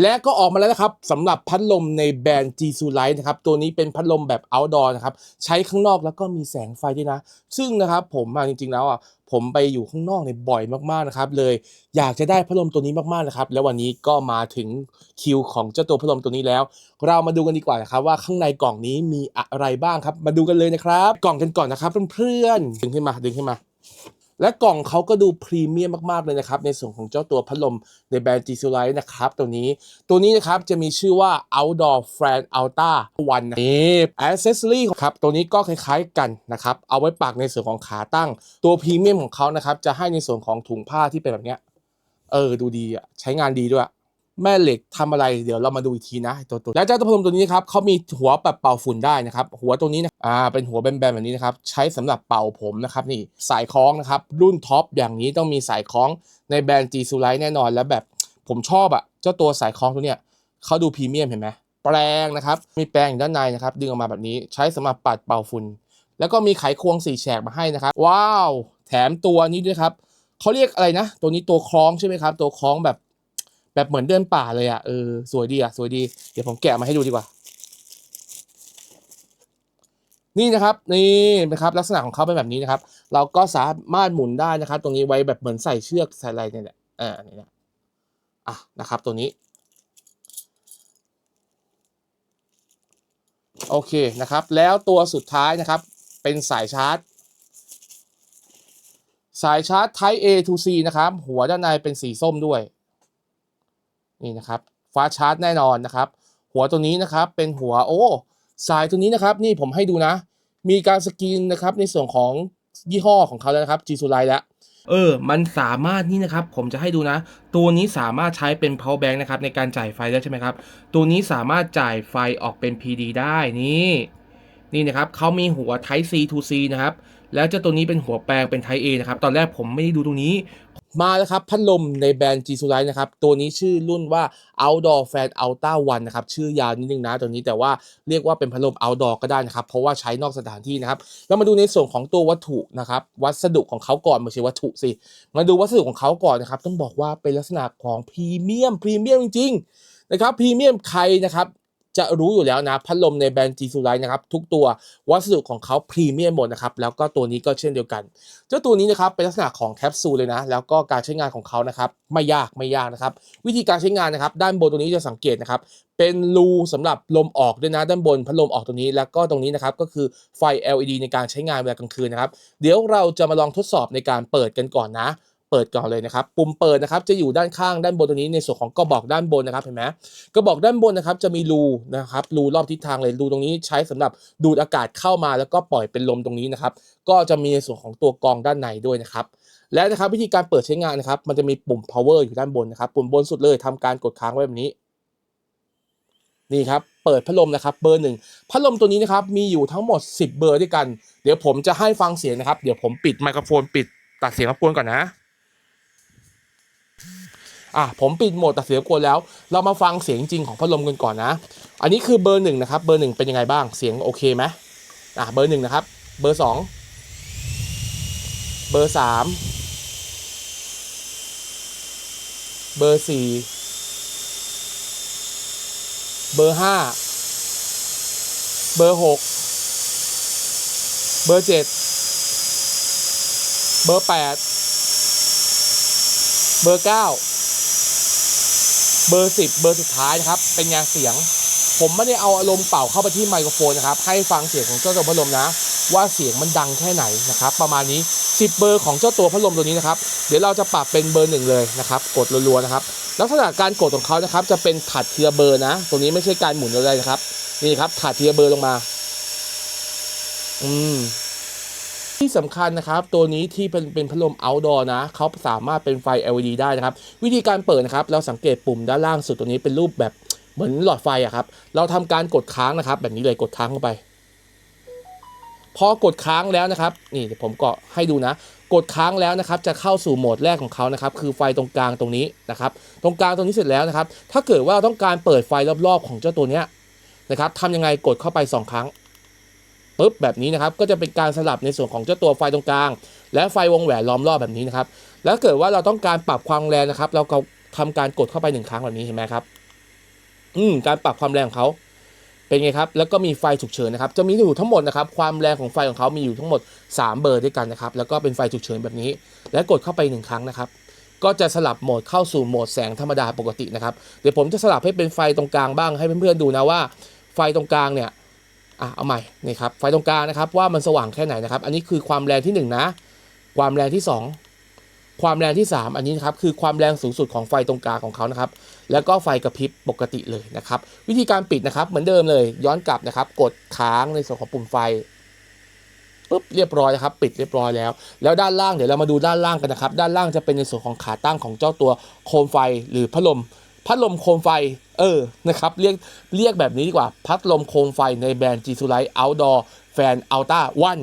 และก็ออกมาแล้วนะครับสำหรับพัดลมในแบรนด์ g s u l i t e นะครับตัวนี้เป็นพัดลมแบบ outdoor นะครับใช้ข้างนอกแล้วก็มีแสงไฟด้วยนะ ซึ่งนะครับผมอะจริงๆแล้วอะผมไปอยู่ข้างนอกเนี่ยบ่อยมากๆนะครับเลยอยากจะได้พัดลมตัวนี้มากๆนะครับ แล้ววันนี้ก็มาถึงคิวของเจ้าตัวพัดลมตัวนี้แล้ว เรามาดูกันดีกว่านะครับว่าข้างในกล่องนี้มีอะไรบ้างครับ มาดูกันเลยนะครับ กล่องกันก่อนนะครับเพื่อนๆดึงขึ้นมาดึงขึ้นมา และกล่องเขาก็ดูพรีเมียมมากๆเลยนะครับ ในส่วนของเจ้าตัวพัดลมในแบรนด์ g s u l i t e นะครับ ตัวนี้ตัวนี้นะครับจะมีชื่อว่า Outdoor Fan Ultra One นะนี่ Accessory ครับตัวนี้ก็คล้ายๆกันนะครับ เอาไว้ปักในส่วนของขาตั้ง ตัวพรีเมียมของเขานะครับ จะให้ในส่วนของถุงผ้าที่เป็นแบบเนี้ยเออดูดีอะใช้งานดีด้วย แม่เหล็กทำอะไรเดี๋ยวเรามาดูอีกทีนะตัวตัวแล้วเจ้าตัวพัดลมตัวนี้ครับเขามีหัวแบบเป่าฝุ่นได้นะครับหัวตัวนี้นะอ่าเป็นหัวแบนๆแบบนี้นะครับใช้สำหรับเป่าผมนะครับนี่สายคล้องนะครับรุ่นท็อปอย่างนี้ต้องมีสายคล้องในแบรนด์ G s u l i t e แน่นอนแล้วแบบผมชอบอะเจ้าตัวสายคล้องตัวเนี้ยเขาดูพรีเมียมเห็นไหมแปรงนะครับมีแปรงอยู่ด้านในนะครับดึงออกมาแบบนี้ใช้สำหรับปัดเป่าฝุ่นแล้วก็มีไขควงสี่แฉกมาให้นะครับว้าว แถมตัวนี้ด้วยครับเขาเรียกอะไรนะ ตัวนี้ตัวคล้องใช่ไหมครับ ตัวคล้องแบบ แบบเหมือนเดินป่าเลยอะเออสวยดีอะสวยดีเดี๋ยวผมแกะมาให้ดูดีกว่า นี่นะครับนี่นะครับลักษณะของเขาเป็นแบบนี้นะครับ เราก็สามารถหมุนได้นะครับ ตรงนี้ไว้แบบเหมือนใส่เชือกใส่อะไรเนี่ยแหละอ่าอันนี้นะอะนะครับ ตัวนี้ โอเคนะครับ แล้วตัวสุดท้ายนะครับ เป็นสายชาร์จสายชาร์จ Type A to C นะครับ หัวด้านในเป็นสีส้มด้วย นี่นะครับฟ้าชาร์จแน่นอนนะครับ หัวตัวนี้นะครับเป็นหัวโอ้สายตัวนี้นะครับนี่ผมให้ดูนะ มีการสกรีนนะครับในส่วนของยี่ห้อของเขาแล้วนะครับ G s u l i t e แล้วเออ มันสามารถนี่นะครับ ผมจะให้ดูนะ ตัวนี้สามารถใช้เป็น power bank นะครับในการจ่ายไฟได้ใช่ไหมครับ ตัวนี้สามารถจ่ายไฟออกเป็น PD ได้นี่ นี่นะครับเขามีหัว Type C to C นะครับ แล้วเจ้าตัวนี้เป็นหัวแปลงเป็น Type A นะครับ ตอนแรกผมไม่ได้ดูตรงนี้ มาแล้วครับ พัดลมในแบรนด์ g s u l i t e นะครับ ตัวนี้ชื่อรุ่นว่า Outdoor Fan Ultra One นะครับ ชื่อยาวนิดนึงนะตัวนี้แต่ว่าเรียกว่าเป็นพัดลม Outdoor ก็ได้นะครับ เพราะว่าใช้นอกสถานที่นะครับ เรามาดูในส่วนของตัววัตถุนะครับ วัสดุของเขาก่อนไม่ใช่วัตถุสิ มาดูวัสดุของเขาก่อนนะครับ ต้องบอกว่าเป็นลักษณะของพรีเมียมพรีเมียมจริงๆนะครับพรีเมียมใครนะครับ จะรู้อยู่แล้วนะพัดลมในแบรนด์ g s u l i t e นะครับทุกตัววัสดุของเขาพรีเมียมหมดนะครับแล้วก็ตัวนี้ก็เช่นเดียวกัน เจ้าตัวนี้นะครับเป็นลักษณะของแคปซูลเลยนะ แล้วก็การใช้งานของเขานะครับไม่ยากไม่ยากนะครับ วิธีการใช้งานนะครับ ด้านบนตรงนี้จะสังเกตนะครับ เป็นรูสำหรับลมออกด้วยนะด้านบนพัดลมออกตรงนี้ แล้วก็ตรงนี้นะครับก็คือไฟ LED ในการใช้งานเวลากลางคืนนะครับ เดี๋ยวเราจะมาลองทดสอบในการเปิดกันก่อนนะ เปิดก่อนเลยนะครับปุ่มเปิดนะครับจะอยู่ด้านข้างด้านบนตรงนี้ในส่วนของกระบอกด้านบนนะครับเห็นไหมกระบอกด้านบนนะครับจะมีรูนะครับรูรอบทิศทางเลยรูตรงนี้ใช้สำหรับดูดอากาศเข้ามาแล้วก็ปล่อยเป็นลมตรงนี้นะครับก็จะมีในส่วนของตัวกรองด้านในด้วยนะครับและนะครับวิธีการเปิดใช้งานนะครับ มันจะมีปุ่ม power อยู่ด้านบนนะครับ ปุ่มบนสุดเลยทำการกดค้างไว้แบบนี้ นี่ครับเปิดพัดลมนะครับเบอร์หนึ่งพัดลมตัวนี้นะครับมีอยู่ทั้งหมด 10 เบอร์ด้วยกัน เดี๋ยวผมจะให้ฟังเสียงนะครับ เดี๋ยวผมปิดไมโครโฟนปิดตัดเสียงรบกวนก่อนนะ อะผมปิดโหมดตัดเสียงกวนแล้ว เรามาฟังเสียงจริงของพัดลมกันก่อนนะ อันนี้คือเบอร์หนึ่งนะครับ เบอร์หนึ่งเป็นยังไงบ้าง เสียงโอเคไหมอะเบอร์หนึ่งนะครับ เบอร์สอง เบอร์สาม เบอร์สี่ เบอร์ห้า เบอร์หก เบอร์เจ็ด เบอร์แปด เบอร์เก้า เบอร์สิบเบอร์สุดท้ายนะครับ เป็นไงเสียง ผมไม่ได้เอาอารมณ์เป่าเข้าไปที่ไมโครโฟนนะครับ ให้ฟังเสียงของเจ้าตัวพัดลมนะ ว่าเสียงมันดังแค่ไหนนะครับ ประมาณนี้ 10 เบอร์ของเจ้าตัวพัดลมตัวนี้นะครับ เดี๋ยวเราจะปรับเป็นเบอร์หนึ่งเลยนะครับ กดรัวๆนะครับ ลักษณะการกดของเขานะครับ จะเป็นถัดเทีละเบอร์นะตรงนี้ไม่ใช่การหมุนอะไรนะครับ นี่ครับถัดเทีละเบอร์ลงมา อืม ที่สำคัญนะครับ ตัวนี้ที่เป็นเป็นพัดลม outdoor นะเขาสามารถเป็นไฟ LED ได้นะครับ วิธีการเปิดนะครับ เราสังเกตปุ่มด้านล่างสุดตัวนี้เป็นรูปแบบเหมือนหลอดไฟอะครับ เราทำการกดค้างนะครับ แบบนี้เลยกดค้างเข้าไป พอกดค้างแล้วนะครับ นี่ผมก็ให้ดูนะ กดค้างแล้วนะครับ จะเข้าสู่โหมดแรกของเขานะครับ คือไฟตรงกลางตรงนี้นะครับ ตรงกลางตรงนี้เสร็จแล้วนะครับ ถ้าเกิดว่าเราต้องการเปิดไฟรอบๆของเจ้าตัวเนี้ยนะครับทำยังไงกดเข้าไปสองครั้ง ปุ๊บแบบนี้นะครับก็จะเป็นการสลับในส่วนของเจ้าตัวไฟตรงกลาง และไฟวงแหวนล้อมรอบแบบนี้นะครับแล้วเกิดว่าเราต้องการปรับความแรงนะครับ เราก็ทำการกดเข้าไปหนึ่งครั้งแบบนี้เห็นไหมครับอืมการปรับความแรงของเขาเป็นไงครับ แล้วก็มีไฟฉุกเฉินนะครับ จะมีอยู่ทั้งหมดนะครับ ความแรงของไฟของเขามีอยู่ทั้งหมด 3 เบอร์ด้วยกันนะครับ แล้วก็เป็นไฟฉุกเฉินแบบนี้ และกดเข้าไปหนึ่งครั้งนะครับ ก็จะสลับโหมดเข้าสู่โหมดแสงธรรมดาปกตินะครับ เดี๋ยวผมจะสลับให้เป็นไฟตรงกลางบ้างให้เพื่อนๆดูนะว่า ไฟตรงกลางเนี่ย อะเอาใหม่นี่ครับไฟตรงกลางนะครับว่ามันสว่างแค่ไหนนะครับ อันนี้คือความแรงที่หนึ่งนะ ความแรงที่สองความแรงที่สามอันนี้นะครับคือความแรงสูงสุดของไฟตรงกลางของเขานะครับ แล้วก็ไฟกระพริบปกติเลยนะครับ วิธีการปิดนะครับเหมือนเดิมเลยย้อนกลับนะครับ กดค้างในส่วนของปุ่มไฟปุ๊บเรียบร้อยนะครับปิดเรียบร้อยแล้ว แล้วด้านล่างเดี๋ยวเรามาดูด้านล่างกันนะครับ ด้านล่างจะเป็นในส่วนของขาตั้งของเจ้าตัวโคมไฟหรือพัดลม พัดลมโคมไฟ เออ นะครับ เรียก เรียกแบบนี้ดีกว่า พัดลมโคมไฟในแบรนด์ G s u l i t e Outdoor Fan Ultra One